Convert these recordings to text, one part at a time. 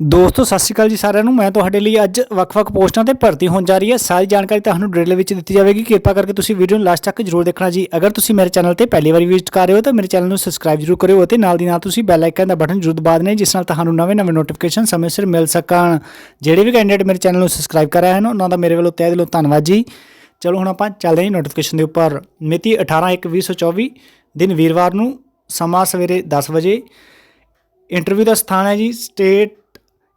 ਦੋਸਤੋ, ਸਤਿ ਸ਼੍ਰੀ ਅਕਾਲ ਜੀ ਸਾਰਿਆਂ ਨੂੰ। ਮੈਂ ਤੁਹਾਡੇ ਲਈ ਅੱਜ ਵੱਖ-ਵੱਖ ਪੋਸਟਾਂ ਤੇ ਭਰਤੀ ਹੋਣ ਜਾ ਰਹੀ ਹੈ। ਸਾਰੀ ਜਾਣਕਾਰੀ ਤੁਹਾਨੂੰ ਡਿਟੇਲ ਵਿੱਚ ਦਿੱਤੀ ਜਾਵੇਗੀ। ਕਿਰਪਾ ਕਰਕੇ ਤੁਸੀਂ ਵੀਡੀਓ ਨੂੰ ਲਾਸਟ ਤੱਕ ਜਰੂਰ ਦੇਖਣਾ ਜੀ। ਅਗਰ ਤੁਸੀਂ ਮੇਰੇ ਚੈਨਲ ਤੇ ਪਹਿਲੀ ਵਾਰੀ ਵਿਜ਼ਿਟ ਕਰ ਰਹੇ ਹੋ, ਤਾਂ ਮੇਰੇ ਚੈਨਲ ਨੂੰ ਸਬਸਕ੍ਰਾਈਬ ਜਰੂਰ ਕਰਿਓ ਅਤੇ ਨਾਲ ਦੀ ਨਾਲ ਤੁਸੀਂ ਬੈਲ ਆਈਕਨ ਦਾ ਬਟਨ ਜਰੂਰ ਦਬਾ ਦੇਣਾ ਜਿਸ ਨਾਲ ਤੁਹਾਨੂੰ ਨਵੇਂ-ਨਵੇਂ ਨੋਟੀਫਿਕੇਸ਼ਨ ਸਮੇਂ ਸਿਰ ਮਿਲ ਸਕਣ। ਜਿਹੜੇ ਵੀ ਕੈਂਡੀਡੇਟ ਮੇਰੇ ਚੈਨਲ ਨੂੰ ਸਬਸਕ੍ਰਾਈਬ ਕਰ ਰਹੇ ਹਨ, ਉਹਨਾਂ ਦਾ ਮੇਰੇ ਵੱਲੋਂ ਤਹਿ ਦਿਲੋਂ ਧੰਨਵਾਦ ਜੀ। ਚਲੋ, ਹੁਣ ਆਪਾਂ ਚੱਲਦੇ ਹਾਂ ਨੋਟੀਫਿਕੇਸ਼ਨ ਦੇ ਉੱਪਰ। ਮਿਤੀ 18/1/2024 ਦਿਨ ਵੀਰਵਾਰ ਨੂੰ ਸਮਾਂ ਸਵੇਰੇ 10 ਵਜੇ। ਇੰਟਰਵਿਊ ਦਾ ਸਥਾਨ ਹੈ ਜੀ state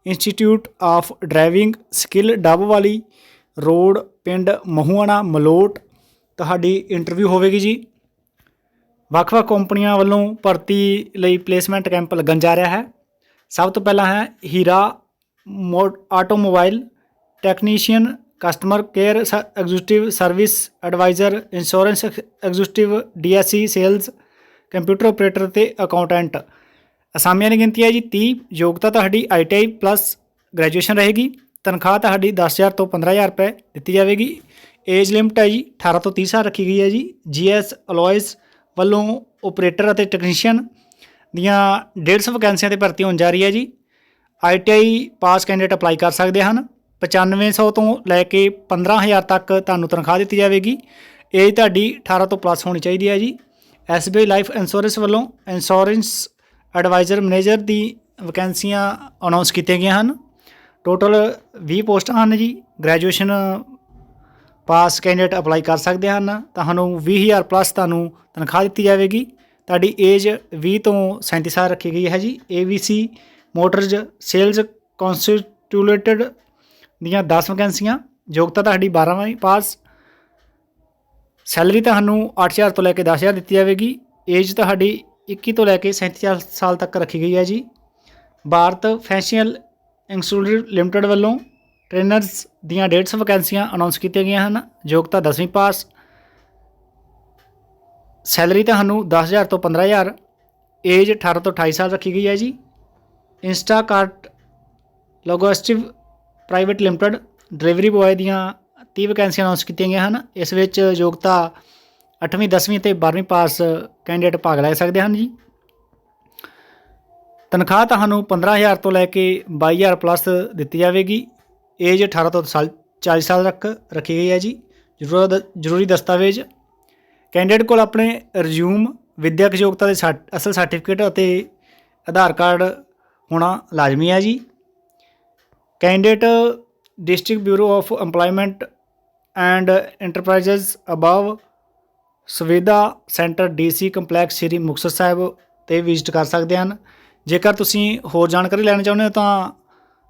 institute of driving skill Dabwali road ਪਿੰਡ ਮਹੂਆਣਾ ਮਲੋਟ ਤੁਹਾਡੀ ਇੰਟਰਵਿਊ ਹੋਵੇਗੀ ਜੀ। ਵੱਖ-ਵੱਖ ਕੰਪਨੀਆਂ ਵੱਲੋਂ ਭਰਤੀ ਲਈ ਪਲੇਸਮੈਂਟ ਕੈਂਪ ਲੱਗਣ ਜਾ ਰਿਹਾ ਹੈ। ਸਭ ਤੋਂ ਪਹਿਲਾਂ ਹੈ ਹੀਰਾ ਮੋ automobile technician customer care executive service advisor insurance executive DSC sales computer operator ਤੇ ਅਕਾਊਂਟੈਂਟ ਅਸਾਮੀਆਂ ਦੀ ਗਿਣਤੀ ਹੈ ਜੀ 30 ਯੋਗਤਾ ਤੁਹਾਡੀ ਆਈਟੀਆਈ ਪਲੱਸ ਗ੍ਰੈਜੂਏਸ਼ਨ ਰਹੇਗੀ, ਤਨਖਾਹ ਤੁਹਾਡੀ 10000 ਤੋਂ 15000 ਰੁਪਏ ਦਿੱਤੀ ਜਾਵੇਗੀ ਏਜ ਲਿਮਟ ਹੈ ਜੀ 18 ਤੋਂ 30 ਸਾਲ ਰੱਖੀ ਗਈ ਹੈ ਜੀ ਜੀਐਸ ਅਲੋਇਸ ਵੱਲੋਂ ਆਪਰੇਟਰ ਅਤੇ ਟੈਕਨੀਸ਼ੀਅਨ ਦੀਆਂ 150 ਵੈਕੈਂਸੀਆਂ ਤੇ ਭਰਤੀ ਹੋਣ ਜਾ ਰਹੀ ਹੈ ਜੀ ਆਈਟੀਆਈ ਪਾਸ ਕੈਂਡੀਡੇਟ ਅਪਲਾਈ ਕਰ ਸਕਦੇ ਹਨ 9500 ਤੋਂ ਲੈ ਕੇ 15000 ਤੱਕ ਤੁਹਾਨੂੰ ਤਨਖਾਹ ਦਿੱਤੀ ਜਾਵੇਗੀ ਏਜ ਤੁਹਾਡੀ 18 ਤੋਂ ਪਲੱਸ ਹੋਣੀ ਚਾਹੀਦੀ ਹੈ ਜੀ ਐਸਬੀਆਈ ਲਾਈਫ ਇੰਸ਼ੋਰੈਂਸ ਵੱਲੋਂ ਇੰਸ਼ੋਰੈਂਸ ਐਡਵਾਈਜ਼ਰ ਮੈਨੇਜਰ ਦੀ ਵੈਕੈਂਸੀਆਂ ਅਨਾਉਂਸ ਕੀਤੀਆਂ ਗਈਆਂ ਹਨ। ਟੋਟਲ 20 ਪੋਸਟਾਂ ਹਨ ਜੀ। ਗ੍ਰੈਜੂਏਸ਼ਨ ਪਾਸ ਕੈਂਡੀਡੇਟ ਅਪਲਾਈ ਕਰ ਸਕਦੇ ਹਨ। ਤੁਹਾਨੂੰ 20000 ਪਲੱਸ ਤੁਹਾਨੂੰ ਤਨਖਾਹ ਦਿੱਤੀ ਜਾਵੇਗੀ। ਤੁਹਾਡੀ ਏਜ 20 ਤੋਂ 37 ਸਾਲ ਰੱਖੀ ਗਈ ਹੈ ਜੀ। ABC ਮੋਟਰਜ਼ ਸੇਲਜ਼ ਕਨਸਟੀਟਿਊਟਡ ਦੀਆਂ 10 ਵੈਕੈਂਸੀਆਂ। ਯੋਗਤਾ ਤੁਹਾਡੀ 12ਵੀਂ ਪਾਸ। ਸੈਲਰੀ ਤੁਹਾਨੂੰ 8000 ਤੋਂ ਲੈ ਕੇ 10000 ਦਿੱਤੀ ਜਾਵੇਗੀ। ਏਜ ਤੁਹਾਡੀ 21 ਤੋਂ ਲੈ ਕੇ 37 ਸਾਲ ਤੱਕ ਰੱਖੀ ਗਈ ਹੈ ਜੀ। ਭਾਰਤ ਫੈਸ਼ੀਅਲ ਇੰਸਟੀਚਿਊਟ ਲਿਮਟਿਡ ਵੱਲੋਂ ਟ੍ਰੇਨਰਸ ਦੀਆਂ 150 ਵੈਕੈਂਸੀਆਂ ਅਨਾਉਂਸ ਕੀਤੀਆਂ ਗਈਆਂ ਹਨ। ਯੋਗਤਾ 10ਵੀਂ ਪਾਸ। ਸੈਲਰੀ ਤੁਹਾਨੂੰ 10000 ਤੋਂ 15000 ਏਜ 18 ਤੋਂ 28 ਸਾਲ ਰੱਖੀ ਗਈ ਹੈ ਜੀ। ਇੰਸਟਾਕਾਰਟ ਲੋਗਿਸਟਿਵ ਪ੍ਰਾਈਵੇਟ ਲਿਮਟਿਡ ਡਿਲੀਵਰੀ ਬॉय ਦੀਆਂ 30 ਵੈਕੈਂਸੀਆਂ ਅਨਾਉਂਸ ਕੀਤੀਆਂ ਗਈਆਂ ਹਨ। ਇਸ ਵਿੱਚ ਯੋਗਤਾ 8ਵੀਂ 10ਵੀਂ ਤੇ 12ਵੀਂ ਪਾਸ ਕੈਂਡੀਡੇਟ ਭਾਗ ਲੈ ਸਕਦੇ ਹਨ ਜੀ। ਤਨਖਾਹ ਤੁਹਾਨੂੰ 15000 ਤੋਂ ਲੈ ਕੇ 22000 ਪਲੱਸ ਦਿੱਤੀ ਜਾਵੇਗੀ। ਏਜ 18 ਤੋਂ ਸਾਲ 40 ਸਾਲ ਤੱਕ ਰੱਖੀ ਗਈ ਹੈ ਜੀ। ਜ਼ਰੂਰਤ, ਜ਼ਰੂਰੀ ਦਸਤਾਵੇਜ਼। ਕੈਂਡੀਡੇਟ ਕੋਲ ਆਪਣੇ ਰਿਜ਼ਿਊਮ ਵਿਦਿਅਕ ਯੋਗਤਾ ਦੇ ਸਰਟ- ਅਸਲ ਸਰਟੀਫਿਕੇਟ ਅਤੇ ਆਧਾਰ ਕਾਰਡ ਹੋਣਾ ਲਾਜ਼ਮੀ ਹੈ ਜੀ। Candidate district bureau of EMPLOYMENT and enterprises above Suvidha centre DC complex Sri Muktsar Sahib ਤੇ ਵਿਜ਼ਿਟ ਕਰ ਸਕਦੇ ਹਨ। ਜੇਕਰ ਤੁਸੀਂ ਹੋਰ ਜਾਣਕਾਰੀ ਲੈਣਾ ਚਾਹੁੰਦੇ ਹੋ ਤਾਂ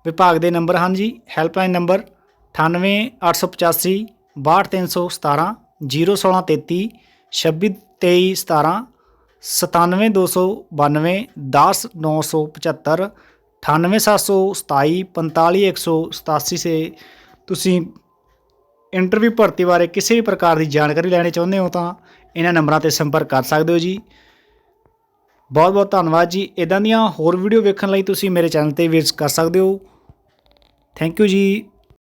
ਵਿਭਾਗ ਦੇ ਨੰਬਰ ਹਨ ਜੀ, ਹੈਲਪਲਾਈਨ ਨੰਬਰ 98885 62317 01633 262317 97292 10975 98727 45187 ਸੇ ਤੁਸੀਂ ਇੰਟਰਵਿਊ ਭਰਤੀ ਬਾਰੇ ਕਿਸੇ ਵੀ ਪ੍ਰਕਾਰ ਦੀ ਜਾਣਕਾਰੀ ਲੈਣੀ ਚਾਹੁੰਦੇ ਹੋ ਤਾਂ ਇਹਨਾਂ ਨੰਬਰਾਂ ਤੇ ਸੰਪਰਕ ਕਰ ਸਕਦੇ ਹੋ ਜੀ। ਬਹੁਤ ਬਹੁਤ ਧੰਨਵਾਦ ਜੀ। ਇਦਾਂ ਦੀਆਂ ਹੋਰ ਵੀਡੀਓ ਵੇਖਣ ਲਈ ਤੁਸੀਂ ਮੇਰੇ ਚੈਨਲ ਤੇ ਵਿਜ਼ਿਟ ਕਰ ਸਕਦੇ ਹੋ। ਥੈਂਕ ਯੂ ਜੀ।